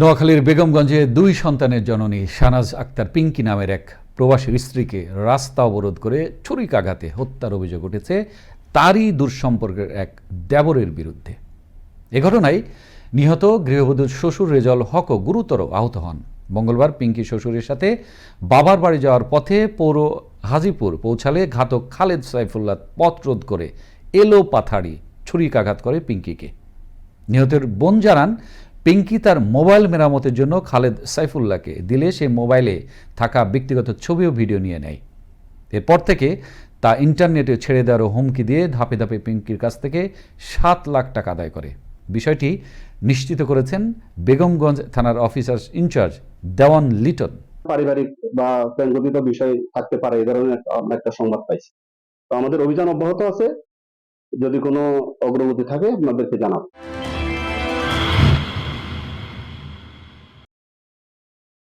নোয়াখালীর বেগমগঞ্জে দুই সন্তানের জননী শানাজ আক্তার পিঙ্কি নামের এক প্রবাসীর স্ত্রীকে রাস্তা অবরোধ করে ছুরিকাঘাতে হত্যার অভিযোগ উঠেছে, তারই দূরসম্পর্কের এক দেবরের বিরুদ্ধে। এ ঘটনায় নিহত গৃহবধূর শ্বশুর রেজল হকও গুরুতর আহত হন। মঙ্গলবার পিঙ্কি শ্বশুরের সাথে বাবার বাড়ি যাওয়ার পথে পৌর হাজিপুর পৌঁছালে ঘাতক খালেদ সাইফুল্লাহ পথ রোধ করে এলো পাথাড়ি ছুরিকাঘাত করে পিঙ্কিকে। নিহতের বোন জানান পিঙ্কি তার মোবাইল মেরামতের জন্য খালেদ সাইফুল্লাহকে দিলে সে মোবাইলে থাকা ব্যক্তিগত ছবি ও ভিডিও নিয়ে নেয়। এরপর থেকে তা ইন্টারনেটে ছেড়ে দেওয়ার হুমকি দিয়ে ধাপে ধাপে পিঙ্কির কাছ থেকে সাত লাখ টাকা আদায় করে। বিষয়টি নিশ্চিত করেছেন বেগমগঞ্জ থানার অফিসার ইনচার্জ দেওয়ান লিটন। পারিবারিক বা প্রেমজনিত বিষয় থাকতে পারে, এই ধরনের আমরা একটা সংবাদ পাইছি। তো আমাদের অভিযান অব্যাহত আছে। যদি কোনো অগ্রগতি থাকে, আপনাদেরকে জানাব।